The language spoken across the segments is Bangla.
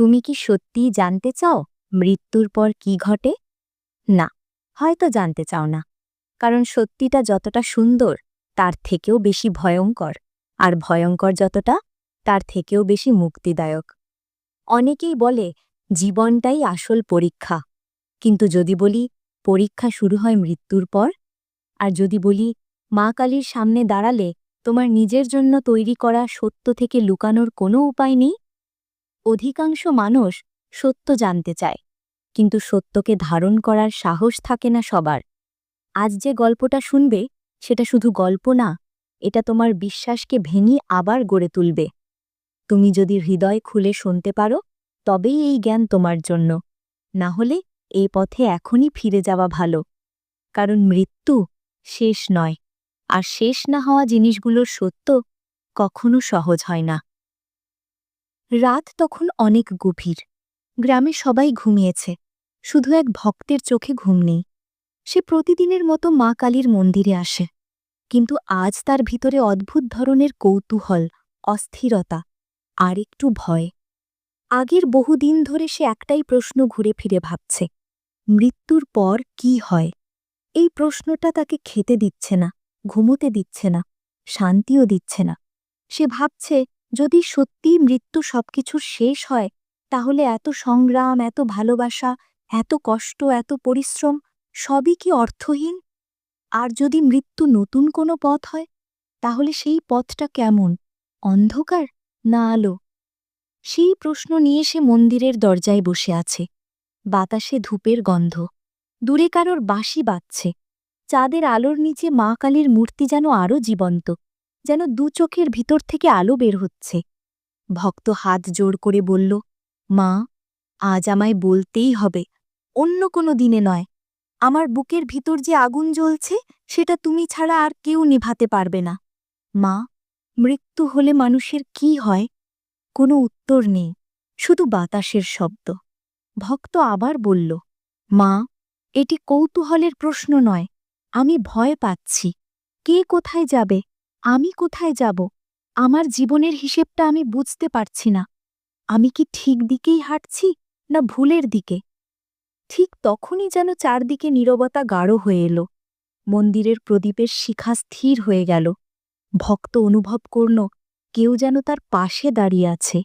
তুমি কি সত্যিই জানতে চাও মৃত্যুর পর কি ঘটে? না, হয়তো জানতে চাও না। কারণ সত্যিটা যতটা সুন্দর, তার থেকেও বেশি ভয়ঙ্কর। আর ভয়ঙ্কর যতটা, তার থেকেও বেশি মুক্তিদায়ক। অনেকেই বলে, জীবনটাই আসল পরীক্ষা। কিন্তু যদি বলি, পরীক্ষা শুরু হয় মৃত্যুর পর? আর যদি বলি, মা কালীর সামনে দাঁড়ালে তোমার নিজের জন্য তৈরি করা সত্য থেকে লুকানোর কোনো উপায় নেই? অধিকাংশ মানুষ সত্য জানতে চায়, কিন্তু সত্যকে ধারণ করার সাহস থাকে না সবার। আজ যে গল্পটা শুনবে, সেটা শুধু গল্প না, এটা তোমার বিশ্বাসকে ভেঙে আবার গড়ে তুলবে। তুমি যদি হৃদয় খুলে শুনতে পারো, তবেই এই জ্ঞান তোমার জন্য। না হলে এই পথে এখনই ফিরে যাওয়া ভালো। কারণ মৃত্যু শেষ নয়, আর শেষ না হওয়া জিনিসগুলোর সত্য কখনো সহজ হয় না। রাত তখন অনেক গভীর। গ্রামে সবাই ঘুমিয়েছে। শুধু এক ভক্তের চোখে ঘুম নেই। সে প্রতিদিনের মতো মা কালীর মন্দিরে আসে। কিন্তু আজ তার ভিতরে অদ্ভুত ধরনের কৌতূহল, অস্থিরতা, আর একটু ভয়। আগের বহুদিন ধরে সে একটাই প্রশ্ন ঘুরে ফিরে ভাবছে। মৃত্যুর পর কি হয়? এই প্রশ্নটা তাকে খেতে দিচ্ছে না, ঘুমোতে দিচ্ছে না, শান্তিও দিচ্ছে না। সে ভাবছে যদি সত্যিই মৃত্যু সবকিছুর শেষ হয়, তাহলে এত সংগ্রাম, এত ভালোবাসা, এত কষ্ট, এত পরিশ্রম সবই কি অর্থহীন? আর যদি মৃত্যু নতুন কোনো পথ হয়, তাহলে সেই পথটা কেমন? অন্ধকার না আলো? সেই প্রশ্ন নিয়ে সে মন্দিরের দরজায় বসে আছে। বাতাসে ধূপের গন্ধ। দূরে কারোর বাঁশি বাজছে। চাঁদের আলোর নিচে মা কালীর মূর্তি যেন আরও জীবন্ত। যেন দু চোখের ভিতর থেকে আলো বের হচ্ছে। ভক্ত হাত জোড় করে বলল, মা, আজ আমায় বলতেই হবে, অন্য কোনো দিনে নয়। আমার বুকের ভিতর যে আগুন জ্বলছে, সেটা তুমি ছাড়া আর কেউ নিভাতে পারবে না। মা, মৃত্যু হলে মানুষের কি হয়? কোনো উত্তর নেই, শুধু বাতাসের শব্দ। ভক্ত আবার বলল, মা, এটি কৌতূহলের প্রশ্ন নয়, আমি ভয় পাচ্ছি। কে কোথায় যাবে? আমি কোথায় যাব? আমার জীবনের হিসেবটা আমি বুঝতে পারছি না। আমি কি ঠিক দিকেই হাঁটছি না ভুলের দিকে? ঠিক তখনই যেন চারদিকে নীরবতা গাঢ় হয়ে এলো। মন্দিরের প্রদীপের শিখা স্থির হয়ে গেল। ভক্ত অনুভব করল, কেউ যেন তার পাশে দাঁড়িয়ে আছে,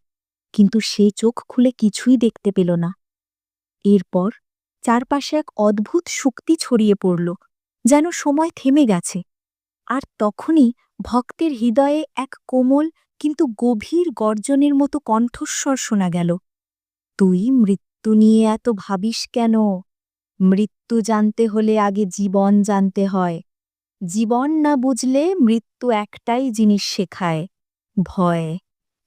কিন্তু সে চোখ খুলে কিছুই দেখতে পেল না। এরপর চারপাশে এক অদ্ভুত শক্তি ছড়িয়ে পড়ল, যেন সময় থেমে গেছে। আর তখনই ভক্তের হৃদয়ে এক কোমল কিন্তু গভীর গর্জনের মতো কণ্ঠস্বর শোনা গেল। তুই মৃত্যু নিয়ে এত ভাবিস কেন? মৃত্যু জানতে হলে আগে জীবন জানতে হয়। জীবন না বুঝলে মৃত্যু একটাই জিনিস শেখায়, ভয়।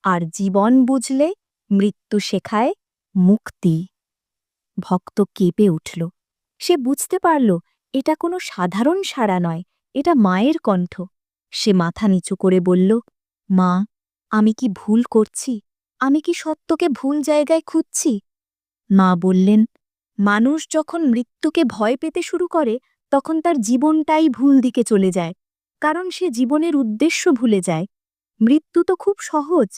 আর জীবন বুঝলে মৃত্যু শেখায় মুক্তি। ভক্ত কেঁপে উঠল। সে বুঝতে পারল, এটা কোনো সাধারণ সাড়া নয়, এটা মায়ের কণ্ঠ। সে মাথা নিচু করে বলল, মা, আমি কি ভুল করছি? আমি কি সত্যকে ভুল জায়গায় খুঁজছি? মা বললেন, মানুষ যখন মৃত্যুকে ভয় পেতে শুরু করে, তখন তার জীবনটাই ভুল দিকে চলে যায়, কারণ সে জীবনের উদ্দেশ্য ভুলে যায়। মৃত্যু তো খুব সহজ,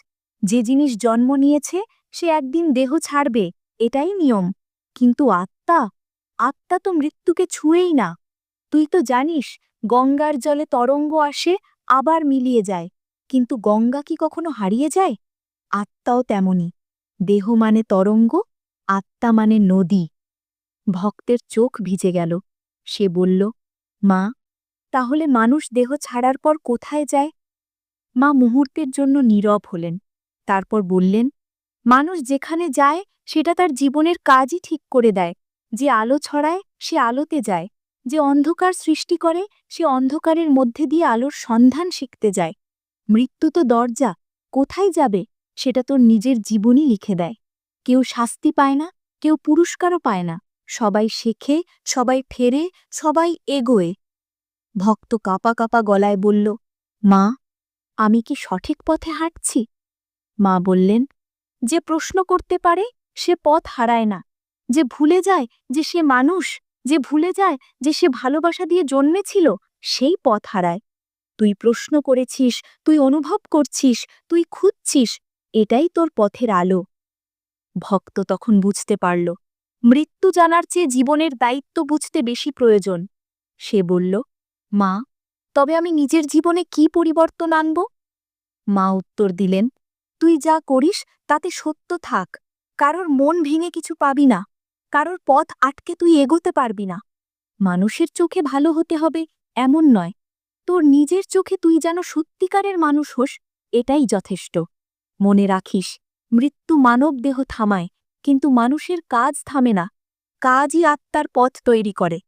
যে জিনিস জন্ম নিয়েছে, সে একদিন দেহ ছাড়বে, এটাই নিয়ম। কিন্তু আত্মা? আত্মা তো মৃত্যুকে ছুঁয়েই না। তুই তো জানিস গঙ্গার জলে তরঙ্গ আসে, আবার মিলিয়ে যায়। কিন্তু গঙ্গা কি কখনো হারিয়ে যায়? আত্মাও তেমনি দেহ মানে তরঙ্গ, আত্মা মানে নদী। ভক্তের চোখ ভিজে গেল। সে বলল, মা, তাহলে মানুষ দেহ ছাড়ার পর কোথায় যায়? মা মুহূর্তের জন্য নীরব হলেন। তারপর বললেন, মানুষ যেখানে যায়, সেটা তার জীবনের কাজই ঠিক করে দেয়। যে আলো ছড়ায়, সে আলোতে যায়। যে অন্ধকার সৃষ্টি করে, সে অন্ধকারের মধ্যে দিয়ে আলোর সন্ধান শিখতে যায়। মৃত্যু তো দরজা, কোথায় যাবে? সেটা তোর নিজের জীবনই লিখে দেয়। কেউ শাস্তি পায় না, কেউ পুরস্কারও পায় না। সবাই শেখে, সবাই ফেরে, সবাই এগোয়। ভক্ত কাপা কাপা গলায় বলল, মা, আমি কি সঠিক পথে হাঁটছি? মা বললেন, যে প্রশ্ন করতে পারে, সে পথ হারায় না। যে ভুলে যায়, যে সে মানুষ যে ভুলে যায় যে সে ভালোবাসা দিয়ে জন্মেছিল, সেই পথ হারায়। তুই প্রশ্ন করেছিস, তুই অনুভব করছিস, তুই খুঁজছিস, এটাই তোর পথের আলো। ভক্ত তখন বুঝতে পারল। মৃত্যু জানার চেয়ে জীবনের দায়িত্ব বুঝতে বেশি প্রয়োজন। সে বলল, মা, তবে আমি নিজের জীবনে কি পরিবর্তন আনব? মা উত্তর দিলেন, তুই যা করিস, তাতে সত্য থাক। কারোর মন ভেঙে কিছু পাবি না। কারোর পথ আটকে তুই এগোতে পারবি না। মানুষের চোখে ভালো হতে হবে, এমন নয়। তোর নিজের চোখে তুই যেন সত্যিকারের মানুষ হোস, এটাই যথেষ্ট। মনে রাখিস, মৃত্যু মানব দেহ থামায়, কিন্তু মানুষের কাজ থামে না। কাজই আত্মার পথ তৈরি করে।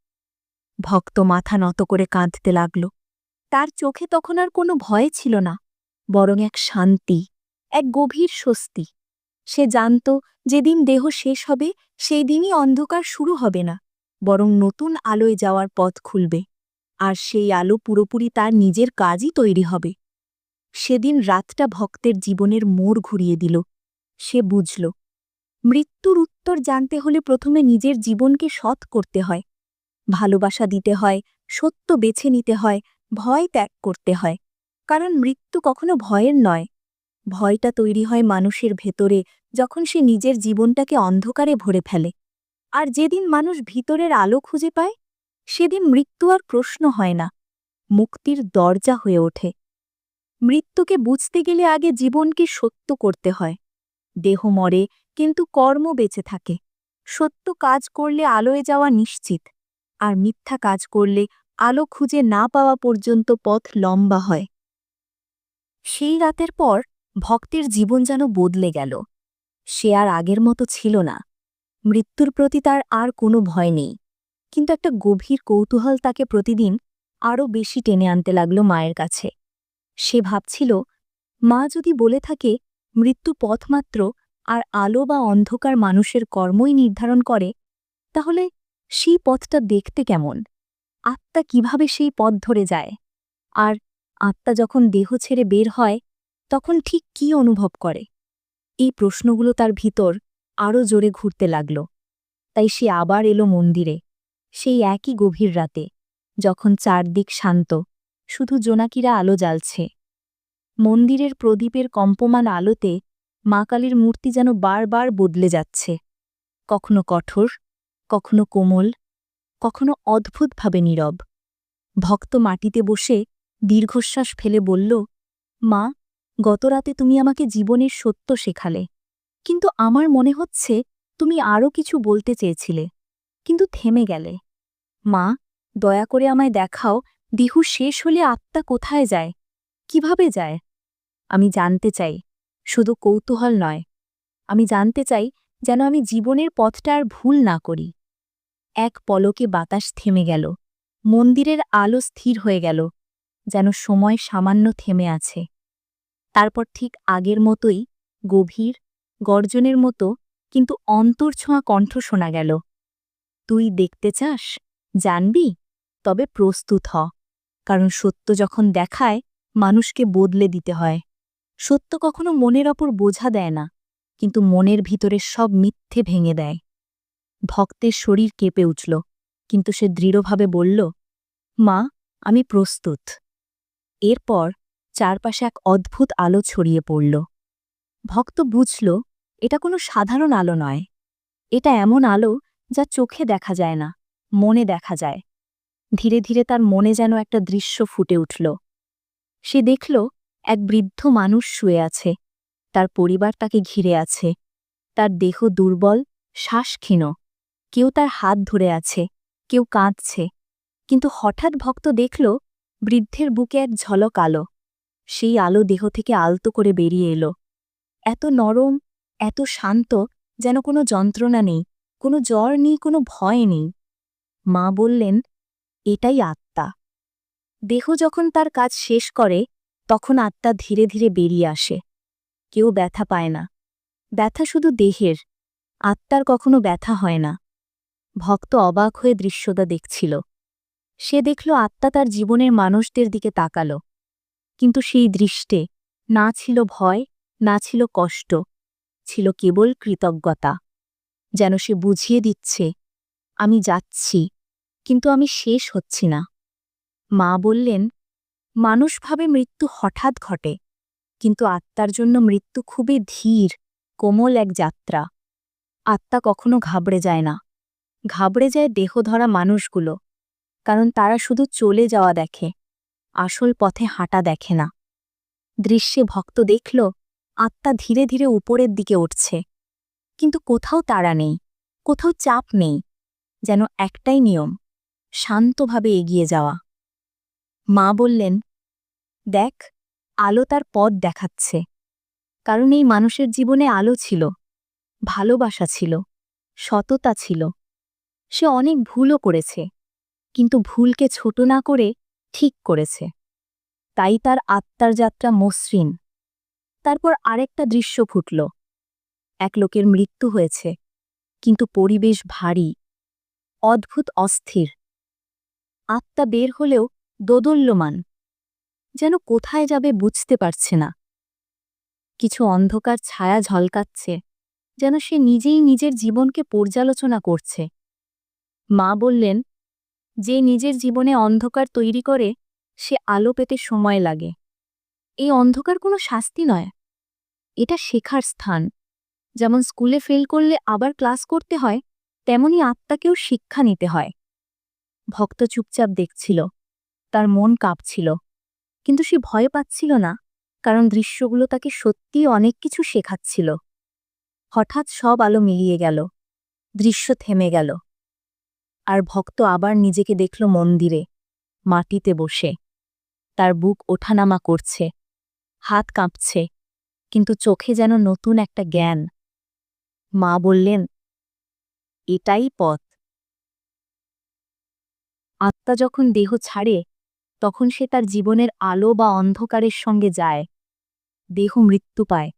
ভক্ত মাথা নত করে কাঁদতে লাগল। তার চোখে তখন আর কোনো ভয় ছিল না, বরং এক শান্তি, এক গভীর স্বস্তি। সে জানত, যেদিন দেহ শেষ হবে সেই দিনই অন্ধকার শুরু হবে না, বরং নতুন আলোয় যাওয়ার পথ খুলবে, আর সেই আলো পুরোপুরি তার নিজের কাজই তৈরি হবে। সেদিন রাতটা ভক্তের জীবনের মোড় ঘুরিয়ে দিল। সে বুঝল, মৃত্যুর উত্তর জানতে হলে প্রথমে নিজের জীবনকে সৎ করতে হয়। ভালোবাসা দিতে হয়, সত্য বেছে নিতে হয়, ভয় ত্যাগ করতে হয়। কারণ মৃত্যু কখনো ভয়ের নয়। ভয়টা তৈরি হয় মানুষের ভেতরে যখন সে নিজের জীবনটাকে অন্ধকারে ভরে ফেলে। আর যেদিন মানুষ ভিতরের আলো খুঁজে পায়, সেদিন মৃত্যু আর প্রশ্ন হয় না। মুক্তির দরজা হয়ে ওঠে। মৃত্যুকে বুঝতে গেলে আগে জীবনকে সত্য করতে হয়। দেহ মরে, কিন্তু কর্ম বেঁচে থাকে। সত্য কাজ করলে আলোয় যাওয়া নিশ্চিত। আর মিথ্যা কাজ করলে আলো খুঁজে না পাওয়া পর্যন্ত পথ লম্বা হয়। সেই রাতের পর ভক্তের জীবন যেন বদলে গেল। সে আর আগের মতো ছিল না। মৃত্যুর প্রতি তার আর কোনো ভয় নেই। কিন্তু একটা গভীর কৌতূহল তাকে প্রতিদিন আরও বেশি টেনে আনতে লাগল মায়ের কাছে। সে ভাবছিল, মা যদি বলে থাকে, মৃত্যু পথমাত্র আর আলো বা অন্ধকার মানুষের কর্মই নির্ধারণ করে, তাহলে সেই পথটা দেখতে কেমন? আত্মা কীভাবে সেই পথ ধরে যায়? আর আত্মা যখন দেহ ছেড়ে বের হয় তখন ঠিক কি অনুভব করে? এই প্রশ্নগুলো তার ভিতর আরও জোরে ঘুরতে লাগল। তাই সে আবার এলো মন্দিরে, সেই একই গভীর রাতে, যখন চারদিক শান্ত, শুধু জোনাকিরা আলো জ্বালছে। মন্দিরের প্রদীপের কম্পমান আলোতে মা কালীর মূর্তি যেন বারবার বদলে যাচ্ছে। কখনো কঠোর, কখনো কোমল, কখনো অদ্ভুতভাবে নীরব। ভক্ত মাটিতে বসে দীর্ঘশ্বাস ফেলে বলল, মা গতরাতে তুমি আমাকে জীবনের সত্য শেখালে। কিন্তু আমার মনে হচ্ছে তুমি আরও কিছু বলতে চেয়েছিলে, কিন্তু থেমে গেলে। মা, দয়া করে আমায় দেখাও, দিহু শেষ হলে আত্মা কোথায় যায়? কীভাবে যায়? আমি জানতে চাই, শুধু কৌতূহল নয়। আমি জানতে চাই যেন আমি জীবনের পথটা আর ভুল না করি। এক পলকে বাতাস থেমে গেল। মন্দিরের আলো স্থির হয়ে গেল, যেন সময় সামান্য থেমে আছে। তারপর ঠিক আগের মতোই গভীর, গর্জনের মতো কিন্তু অন্তর্ছোঁয়া কণ্ঠ শোনা গেল। তুই দেখতে চাস? জানবি? তবে প্রস্তুত হ। কারণ সত্য যখন দেখায়, মানুষকে বদলে দিতে হয়। সত্য কখনো মনের অপর বোঝা দেয় না, কিন্তু মনের ভিতরে সব মিথ্যে ভেঙে দেয়। ভক্তের শরীর কেঁপে উঠল, কিন্তু সে দৃঢ়ভাবে বলল, মা, আমি প্রস্তুত। এরপর চারপাশে এক অদ্ভুত আলো ছড়িয়ে পড়ল। ভক্ত বুঝল, এটা কোনো সাধারণ আলো নয়। এটা এমন আলো যা চোখে দেখা যায় না, মনে দেখা যায়। ধীরে ধীরে তার মনে যেন একটা দৃশ্য ফুটে উঠল। সে দেখল, এক বৃদ্ধ মানুষ শুয়ে আছে। তার পরিবার তাকে ঘিরে আছে। তার দেহ দুর্বল শ্বাস ক্ষীণ কেউ তার হাত ধরে আছে, কেউ কাঁদছে। কিন্তু হঠাৎ ভক্ত দেখল, বৃদ্ধের বুকে এক ঝলক আলো। সেই আলো দেহ থেকে আলতো করে বেরিয়ে এলো। এত নরম, এত শান্ত, যেন কোনো যন্ত্রণা নেই, কোনো জ্বর নেই, কোনো ভয় নেই। মা বললেন, এটাই আত্মা। দেহ যখন তার কাজ শেষ করে, তখন আত্মা ধীরে ধীরে বেরিয়ে আসে। কেউ ব্যথা পায় না। ব্যথা শুধু দেহের। আত্মার কখনো ব্যথা হয় না। ভক্ত অবাক হয়ে দৃশ্যটা দেখছিল। সে দেখল আত্মা তার জীবনের মানুষদের দিকে তাকাল। কিন্তু সেই দৃষ্টে না ছিল ভয়, না ছিল কষ্ট, ছিল কেবল কৃতজ্ঞতা। যেন সে বুঝিয়ে দিচ্ছে, আমি যাচ্ছি, কিন্তু আমি শেষ হচ্ছি না। মা বললেন মানুষভাবে মৃত্যু হঠাৎ ঘটে, কিন্তু আত্মার জন্য মৃত্যু খুবই ধীর, কোমল এক যাত্রা। আত্মা কখনো ঘাবড়ে যায় না। ঘাবড়ে যায় দেহ ধরা মানুষগুলো, কারণ তারা শুধু চলে যাওয়া দেখে। আসল পথে হাঁটা দেখে না। দৃশ্যে ভক্ত দেখল, আত্মা ধীরে ধীরে উপরের দিকে উঠছে। কিন্তু কোথাও তাড়া নেই, কোথাও চাপ নেই, যেন একটাই নিয়ম, শান্তভাবে এগিয়ে যাওয়া। মা বললেন, দেখ, আলো তার পথ দেখাচ্ছে। কারণ এই মানুষের জীবনে আলো ছিল, ভালোবাসা ছিল, সততা ছিল। সে অনেক ভুলও করেছে, কিন্তু ভুলকে ছোট না করে ঠিক করেছে। তাই তার আত্মার যাত্রা মসৃণ। তারপর আরেকটা দৃশ্য ফুটল। এক লোকের মৃত্যু হয়েছে, কিন্তু পরিবেশ ভারী, অদ্ভুত অস্থির। আত্মা বের হলেও দোদল্যমান, যেন কোথায় যাবে বুঝতে পারছে না। কিছু অন্ধকার ছায়া ঝলকাচ্ছে, যেন সে নিজেই নিজের জীবনকে পর্যালোচনা করছে। মা বললেন যে নিজের জীবনে অন্ধকার তৈরি করে, সে আলো পেতে সময় লাগে। এই অন্ধকার কোনো শাস্তি নয়। এটা শেখার স্থান। যেমন স্কুলে ফেল করলে আবার ক্লাস করতে হয়, তেমনি আত্মাকেও শিক্ষা নিতে হয়। ভক্ত চুপচাপ দেখছিল। তার মন কাঁপছিল। কিন্তু সে ভয় পাচ্ছিল না, কারণ দৃশ্যগুলো তাকে সত্যিই অনেক কিছু শেখাচ্ছিল। হঠাৎ সব আলো মিলিয়ে গেল। দৃশ্য থেমে গেল। আর ভক্ত আবার নিজেকে দেখল মন্দিরে, মাটিতে বসে। তার বুক ওঠানামা করছে, হাত কাঁপছে, কিন্তু চোখে যেন নতুন একটা জ্ঞান। মা বললেন, এটাই পথ। আত্মা যখন দেহ ছাড়ে, তখন সে তার জীবনের আলো বা অন্ধকারের সঙ্গে যায়। দেহ মৃত্যু পায়,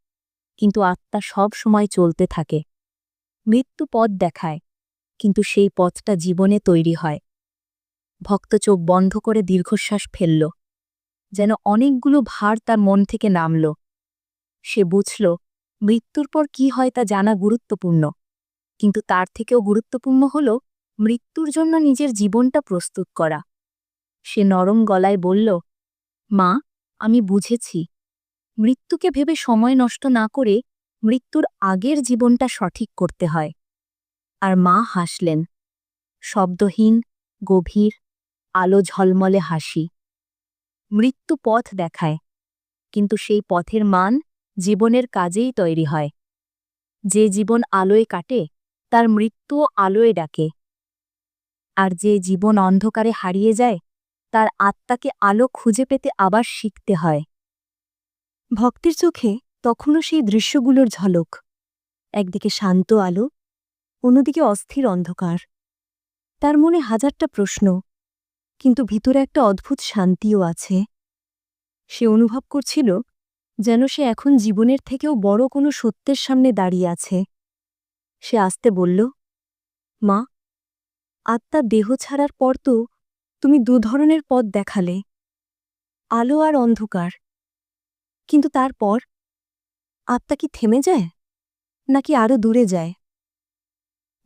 কিন্তু আত্মা সব সময় চলতে থাকে। মৃত্যু পথ দেখায়। কিন্তু সেই পথটা জীবনে তৈরি হয়। ভক্ত চোখ বন্ধ করে দীর্ঘশ্বাস ফেলল। যেন অনেকগুলো ভার তার মন থেকে নামল। সে বুঝল, মৃত্যুর পর কি হয় তা জানা গুরুত্বপূর্ণ। কিন্তু তার থেকেও গুরুত্বপূর্ণ হল, মৃত্যুর জন্য নিজের জীবনটা প্রস্তুত করা। সে নরম গলায় বলল, মা, আমি বুঝেছি। মৃত্যুকে ভেবে সময় নষ্ট না করে মৃত্যুর আগের জীবনটা সঠিক করতে হয়। আর মা হাসলেন। শব্দহীন, গভীর, আলো ঝলমলে হাসি। মৃত্যু পথ দেখায়, কিন্তু সেই পথের মান জীবনের কাজেই তৈরি হয়। যে জীবন আলোয় কাটে, তার মৃত্যুও আলোয় ডাকে। আর যে জীবন অন্ধকারে হারিয়ে যায়, তার আত্মাকে আলো খুঁজে পেতে আবার শিখতে হয়। ভক্তের চোখে তখনও সেই দৃশ্যগুলোর ঝলক। একদিকে শান্ত আলো অন্যদিকে অস্থির অন্ধকার। তার মনে হাজারটা প্রশ্ন, কিন্তু ভিতরে একটা অদ্ভুত শান্তিও আছে। সে অনুভব করছিল যেন সে এখন জীবনের থেকেও বড় কোনো সত্যের সামনে দাঁড়িয়ে আছে। সে আসতে বলল, মা, আত্মা দেহ ছাড়ার পর তো তুমি দু ধরনের পথ দেখালে, আলো আর অন্ধকার। কিন্তু তারপর আত্মা কি থেমে যায়, নাকি আরও দূরে যায়?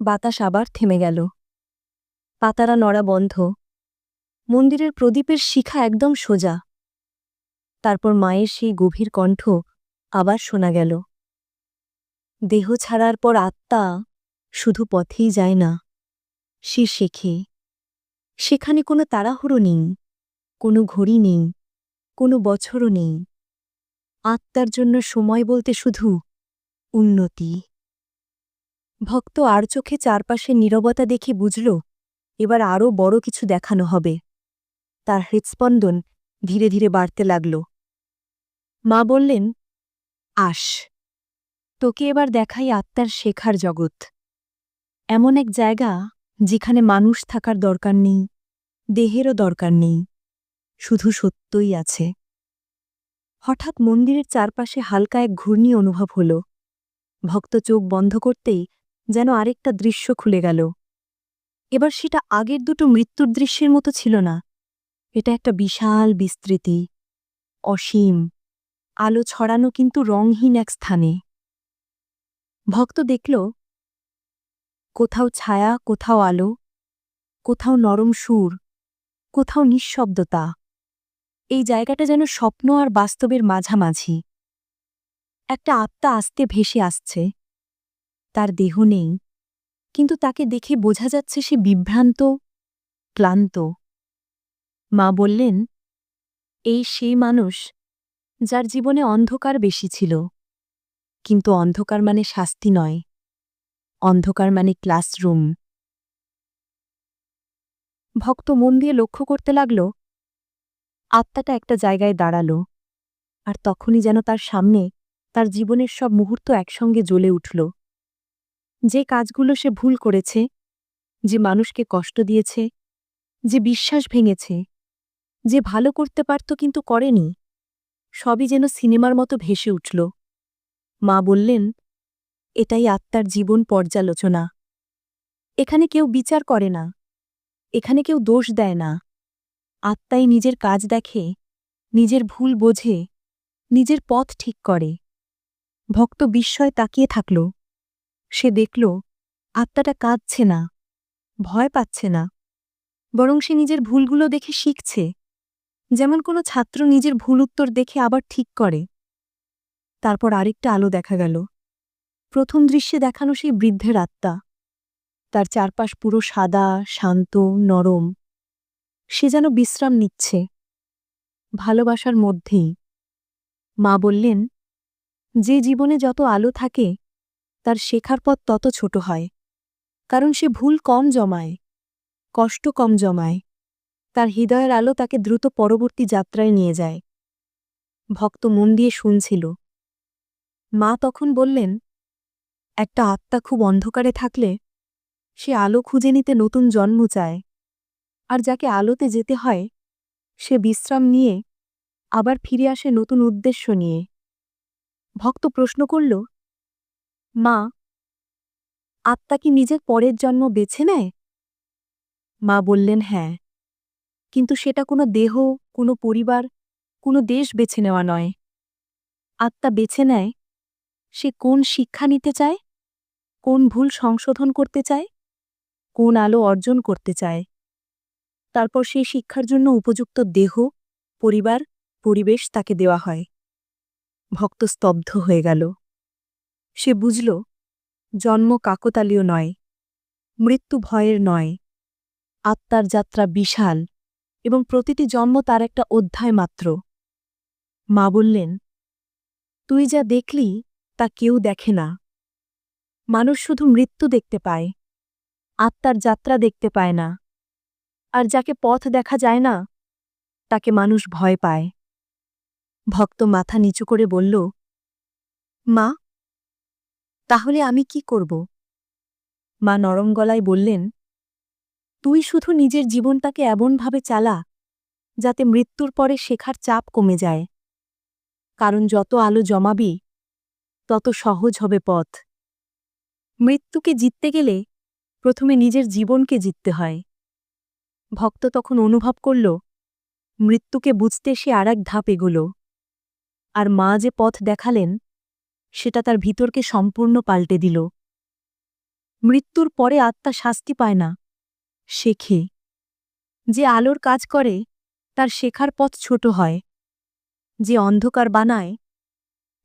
বাতাস আবার থেমে গেল। পাতারা নড়া বন্ধ। মন্দিরের প্রদীপের শিখা একদম সোজা। তারপর মায়ের সেই গভীর কণ্ঠ আবার শোনা গেল। দেহ ছাড়ার পর আত্মা শুধু পথেই যায় না। সে শেখে। সেখানে কোনো তাড়াহুড়ো নেই। কোনো ঘড়ি নেই। কোনো বছরও নেই। আত্মার জন্য সময় বলতে শুধু উন্নতি। ভক্ত আর চোখে চারপাশে নীরবতা দেখে বুঝল, এবার আরও বড় কিছু দেখানো হবে। তার হৃৎস্পন্দন ধীরে ধীরে বাড়তে লাগল। মা বললেন, আস, তোকে এবার দেখাই আত্মার শেখার জগৎ। এমন এক জায়গা যেখানে মানুষ থাকার দরকার নেই, দেহেরও দরকার নেই, শুধু সত্যই আছে হঠাৎ মন্দিরের চারপাশে হালকা এক ঘূর্ণি অনুভব হল। ভক্ত চোখ বন্ধ করতেই যেন আরেকটা দৃশ্য খুলে গেল। এবার সেটা আগের দুটো মৃত্যুর দৃশ্যের মতো ছিল না। এটা একটা বিশাল বিস্তৃতি, অসীম, আলো ছড়ানো কিন্তু রংহীন এক স্থানে। ভক্ত দেখল, কোথাও ছায়া, কোথাও আলো, কোথাও নরম সুর, কোথাও নিঃশব্দতা। এই জায়গাটা যেন স্বপ্ন আর বাস্তবের মাঝামাঝি। একটা আত্মা আসতে ভেসে আসছে। তার দেহ নেই, কিন্তু তাকে দেখে বোঝা যাচ্ছে সে বিভ্রান্ত, ক্লান্ত। মা বললেন, এই সেই মানুষ যার জীবনে অন্ধকার বেশি ছিল, কিন্তু অন্ধকার মানে শাস্তি নয়, অন্ধকার মানে ক্লাসরুম। ভক্ত মন দিয়ে লক্ষ্য করতে লাগল, আত্মাটা একটা জায়গায় দাঁড়াল, আর তখনই যেন তার সামনে তার জীবনের সব মুহূর্ত একসঙ্গে জ্বলে উঠল। যে কাজগুলো সে ভুল করেছে, যে মানুষকে কষ্ট দিয়েছে, যে বিশ্বাস ভেঙেছে, যে ভালো করতে পারত কিন্তু করেনি, সবই যেন সিনেমার মতো ভেসে উঠল। মা বললেন, এটাই আত্মার জীবন পর্যালোচনা। এখানে কেউ বিচার করে না, এখানে কেউ দোষ দেয় না। আত্মাই নিজের কাজ দেখে, নিজের ভুল বোঝে, নিজের পথ ঠিক করে। ভক্ত বিস্ময় তাকিয়ে থাকল। সে দেখল, আত্মাটা কাঁদছে না, ভয় পাচ্ছে না। বরং সে নিজের ভুলগুলো দেখে শিখছে, যেমন কোনো ছাত্র নিজের ভুল উত্তর দেখে আবার ঠিক করে। তারপর আরেকটা আলো দেখা গেল। প্রথম দৃশ্যে দেখানো সেই বৃদ্ধের আত্মা। তার চারপাশ পুরো সাদা, শান্ত, নরম। সে যেন বিশ্রাম নিচ্ছে। ভালোবাসার মধ্যেই। মা বললেন, যে জীবনে যত আলো থাকে তার শেখার পথ তত ছোট হয়। কারণ সে ভুল কম জমায়, কষ্ট কম জমায়। তার হৃদয়ের আলো তাকে দ্রুত পরবর্তী যাত্রায় নিয়ে যায়। ভক্ত মন দিয়ে শুনছিল। মা তখন বললেন, একটা আত্মা খুব অন্ধকারে থাকলে সে আলো খুঁজে নিতে নতুন জন্ম চায়। আর যাকে আলোতে যেতে হয়, সে বিশ্রাম নিয়ে আবার ফিরে আসে নতুন উদ্দেশ্য নিয়ে। ভক্ত প্রশ্ন করল মা, আত্মা কি নিজের পরের জন্ম বেছে নেয়? মা বললেন হ্যাঁ। কিন্তু সেটা কোনো দেহ, কোনো পরিবার, কোনো দেশ বেছে নেওয়া নয়। আত্মা বেছে নেয়, সে কোন শিক্ষা নিতে চায়? কোন ভুল সংশোধন করতে চায়? কোন আলো অর্জন করতে চায়? তারপর সেই শিক্ষার জন্য উপযুক্ত দেহ, পরিবার, পরিবেশ তাকে দেওয়া হয়। ভক্ত স্তব্ধ হয়ে গেল। সে বুঝল, জন্ম কাকতালীয় নয়, মৃত্যু ভয়ের নয়। আত্মার যাত্রা বিশাল এবং প্রতিটি জন্ম তার একটা অধ্যায় মাত্র। মা বললেন, তুই যা দেখলি, তা কেউ দেখে না। মানুষ শুধু মৃত্যু দেখতে পায়, আত্মার যাত্রা দেখতে পায় না। আর যাকে পথ দেখা যায় না, তাকে মানুষ ভয় পায়। ভক্ত মাথা নিচু করে বলল, মা তাহলে আমি কি করব? মা নরম গলায় বললেন, তুই শুধু নিজের জীবনটাকে এমনভাবে চালা, যাতে মৃত্যুর পরে শেখার চাপ কমে যায়। কারণ যত আলো জমাবি, তত সহজ হবে পথ। মৃত্যুকে জিততে গেলে প্রথমে নিজের জীবনকে জিততে হয়। ভক্ত তখন অনুভব করল, মৃত্যুকে বুঝতে সে আর এক ধাপ এগোল। আর মা যে পথ দেখালেন সেটা তার ভিতরকে সম্পূর্ণ পাল্টে দিল। মৃত্যুর পরে আত্মা শাস্তি পায় না। শেখে যে আলোর কাজ করে, তার শেখার পথ ছোট হয়। যে অন্ধকার বানায়,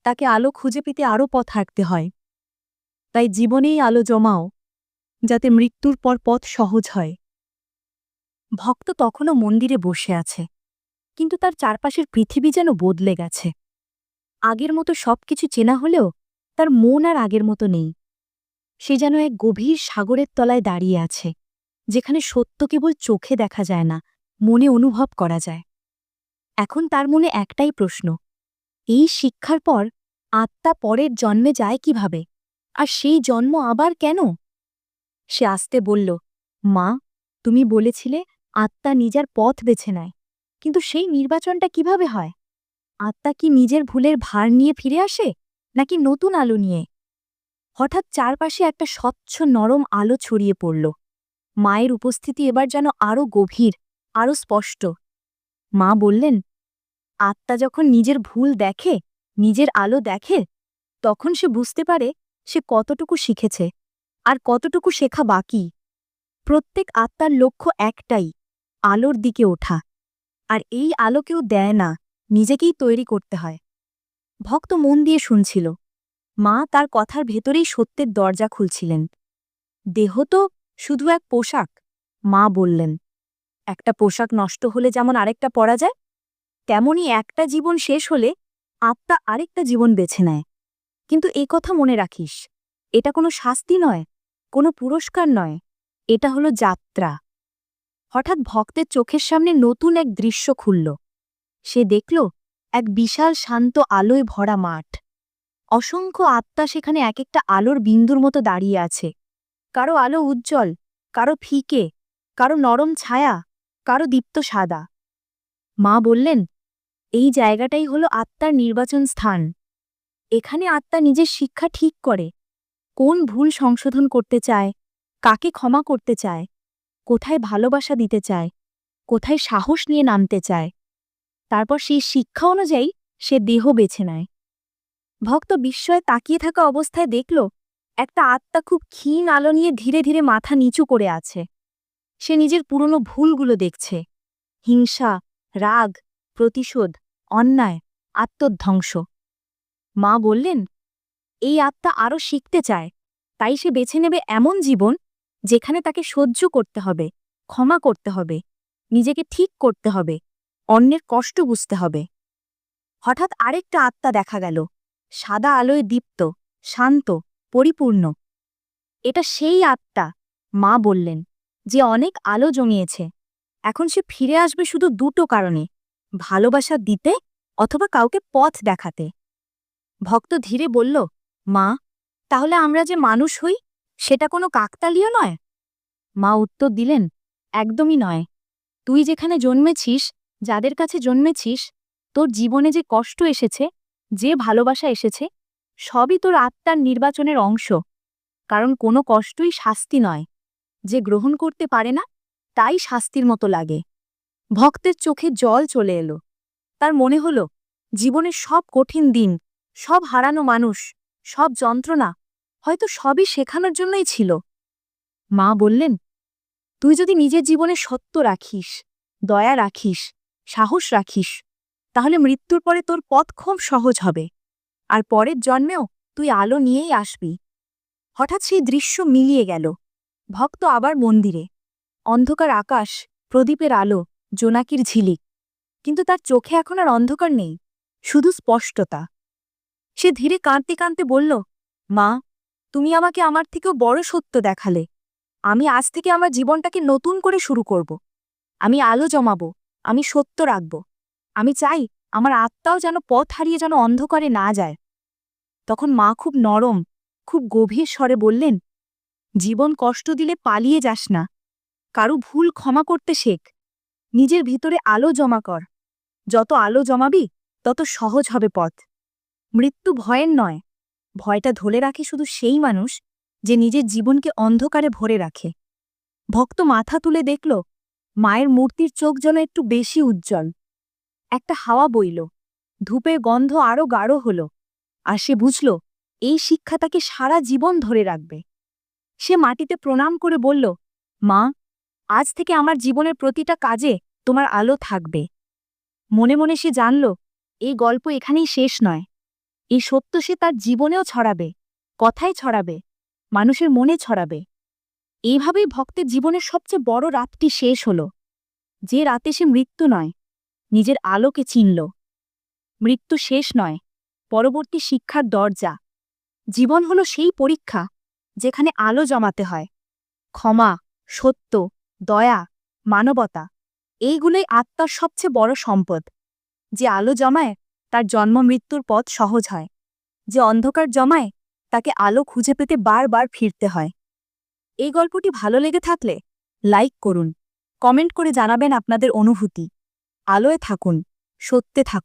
তাকে আলো খুঁজে পেতে আরও পথ হাঁটতে হয়। তাই জীবনেই আলো জমাও, যাতে মৃত্যুর পর পথ সহজ হয়। ভক্ত তখনও মন্দিরে বসে আছে, কিন্তু তার চারপাশের পৃথিবী যেন বদলে গেছে। আগের মতো সবকিছু চেনা হলেও তার মন আর আগের মতো নেই। সে যেন এক গভীর সাগরের তলায় দাঁড়িয়ে আছে, যেখানে সত্য কেবল চোখে দেখা যায় না, মনে অনুভব করা যায়। এখন তার মনে একটাই প্রশ্ন, এই শিক্ষার পর আত্মা পরের জন্মে যায় কীভাবে? আর সেই জন্ম আবার কেন? সে আসতে বলল, মা, তুমি বলেছিলে আত্মা নিজের পথ বেছে নেয়, কিন্তু সেই নির্বাচনটা কীভাবে হয়? আত্মা কি নিজের ভুলের ভার নিয়ে ফিরে আসে, নাকি নতুন আলো নিয়ে? হঠাৎ চারপাশে একটা স্বচ্ছ নরম আলো ছড়িয়ে পড়ল। মায়ের উপস্থিতি এবার যেন আরও গভীর আরও স্পষ্ট। মা বললেন, আত্মা যখন নিজের ভুল দেখে, নিজের আলো দেখে, তখন সে বুঝতে পারে সে কতটুকু শিখেছে আর কতটুকু শেখা বাকি। প্রত্যেক আত্মার লক্ষ্য একটাই, আলোর দিকে ওঠা। আর এই আলো কেউ দেয় না। নিজেকেই তৈরি করতে হয়। ভক্ত মন দিয়ে শুনছিল। মা তার কথার ভেতরেই সত্যের দরজা খুলছিলেন। দেহ তো শুধু এক পোশাক, মা বললেন। একটা পোশাক নষ্ট হলে যেমন আরেকটা পরা যায় তেমনি একটা জীবন শেষ হলে আত্মা আরেকটা জীবন বেছে নেয়। কিন্তু এই কথা মনে রাখিস, এটা কোনো শাস্তি নয়, কোনো পুরস্কার নয়, এটা হলো যাত্রা। হঠাৎ ভক্তের চোখের সামনে নতুন এক দৃশ্য খুলল। সে দেখল এক বিশাল শান্ত আলোয় ভরা মাঠ। অসংখ্য আত্মা সেখানে এক একটা আলোর বিন্দুর মতো দাঁড়িয়ে আছে। কারও আলো উজ্জ্বল, কারও ফিকে, কারও নরম ছায়া, কারও দীপ্ত সাদা। মা বললেন, এই জায়গাটাই হলো আত্মার নির্বাচন স্থান। এখানে আত্মা নিজের শিক্ষা ঠিক করে। কোন ভুল সংশোধন করতে চায়, কাকে ক্ষমা করতে চায়, কোথায় ভালোবাসা দিতে চায়, কোথায় সাহস নিয়ে নামতে চায়। তারপর সেই শিক্ষা অনুযায়ী সে দেহ বেছে নেয়। ভক্ত বিস্ময়ে তাকিয়ে থাকা অবস্থায় দেখল, একটা আত্মা খুব ক্ষীণ আলো নিয়ে ধীরে ধীরে মাথা নিচু করে আছে। সে নিজের পুরনো ভুলগুলো দেখছে। হিংসা, রাগ, প্রতিশোধ, অন্যায়, আত্মধ্বংস। মা বললেন, এই আত্মা আরও শিখতে চায়। তাই সে বেছে নেবে এমন জীবন যেখানে তাকে সহ্য করতে হবে, ক্ষমা করতে হবে, নিজেকে ঠিক করতে হবে। অন্যের কষ্ট বুঝতে হবে। হঠাৎ আরেকটা আত্মা দেখা গেল। সাদা আলোয় দীপ্ত, শান্ত, পরিপূর্ণ। এটা সেই আত্মা, মা বললেন, যে অনেক আলো জমিয়েছে। এখন সে ফিরে আসবে শুধু দুটো কারণে, ভালোবাসা দিতে অথবা কাউকে পথ দেখাতে। ভক্ত ধীরে বলল, মা, তাহলে আমরা যে মানুষ হই, সেটা কোনো কাকতালীয় নয়? মা উত্তর দিলেন, একদমই নয়। তুই যেখানে জন্মেছিস যাদের কাছে জন্মেছিস, তোর জীবনে যে কষ্ট এসেছে, যে ভালোবাসা এসেছে, সবই তোর আত্মার নির্বাচনের অংশ। কারণ কোনো কষ্টই শাস্তি নয়। যে গ্রহণ করতে পারে না, তাই শাস্তির মতো লাগে। ভক্তের চোখে জল চলে এলো। তার মনে হল জীবনের সব কঠিন দিন, সব হারানো মানুষ, সব যন্ত্রণা, হয়তো সবই শেখানোর জন্যই ছিল। মা বললেন, তুই যদি নিজের জীবনে সত্য রাখিস, দয়া রাখিস সাহস রাখিস। তাহলে মৃত্যুর পরে তোর পথ খুব সহজ হবে। আর পরের জন্মেও তুই আলো নিয়েই আসবি। হঠাৎ সেই দৃশ্য মিলিয়ে গেল। ভক্ত আবার মন্দিরে। অন্ধকার আকাশ, প্রদীপের আলো, জোনাকির ঝিলিক। কিন্তু তার চোখে এখন আর অন্ধকার নেই, শুধু স্পষ্টতা। সে ধীরে কাঁদতে কাঁদতে বলল, মা, তুমি আমাকে আমার থেকেও বড় সত্য দেখালে। আমি আজ থেকে আমার জীবনটাকে নতুন করে শুরু করব। আমি আলো জমাবো। আমি সত্য রাখব। আমি চাই আমার আত্মাও যেন পথ হারিয়ে যেন অন্ধকারে না যায়। তখন মা খুব নরম, খুব গভীর স্বরে বললেন, জীবন কষ্ট দিলে পালিয়ে যাস না। কারু ভুল ক্ষমা করতে শেখ। নিজের ভিতরে আলো জমা কর। যত আলো জমাবি, তত সহজ হবে পথ। মৃত্যু ভয়ের নয়। ভয়টা ধরে রাখে শুধু সেই মানুষ, যে নিজের জীবনকে অন্ধকারে ভরে রাখে। ভক্ত মাথা তুলে দেখল মায়ের মূর্তির চোখ যেন একটু বেশি উজ্জ্বল। একটা হাওয়া বইল। ধূপের গন্ধ আরও গাঢ় হল। আর সে বুঝল, এই শিক্ষা তাকে সারা জীবন ধরে রাখবে। সে মাটিতে প্রণাম করে বলল, মা, আজ থেকে আমার জীবনের প্রতিটা কাজে তোমার আলো থাকবে। মনে মনে সে জানল, এই গল্প এখানেই শেষ নয়। এই সত্য সে তার জীবনেও ছড়াবে, কথায় ছড়াবে, মানুষের মনে ছড়াবে। এইভাবেই ভক্তের জীবনের সবচেয়ে বড় রাতটি শেষ হল। যে রাতে সে মৃত্যু নয়, নিজের আলোকে চিনল। মৃত্যু শেষ নয়, পরবর্তী শিক্ষার দরজা। জীবন হল সেই পরীক্ষা যেখানে আলো জমাতে হয়। ক্ষমা, সত্য, দয়া, মানবতা, এইগুলোই আত্মার সবচেয়ে বড় সম্পদ। যে আলো জমায়, তার জন্ম মৃত্যুর পথ সহজ হয়। যে অন্ধকার জমায়, তাকে আলো খুঁজে পেতে বারবার ফিরতে হয়। এই গল্পটি ভালো লেগে থাকলে লাইক করুন, কমেন্ট করে জানাবেন আপনাদের অনুভূতি। আলোয় থাকুন, সত্যে থাকুন।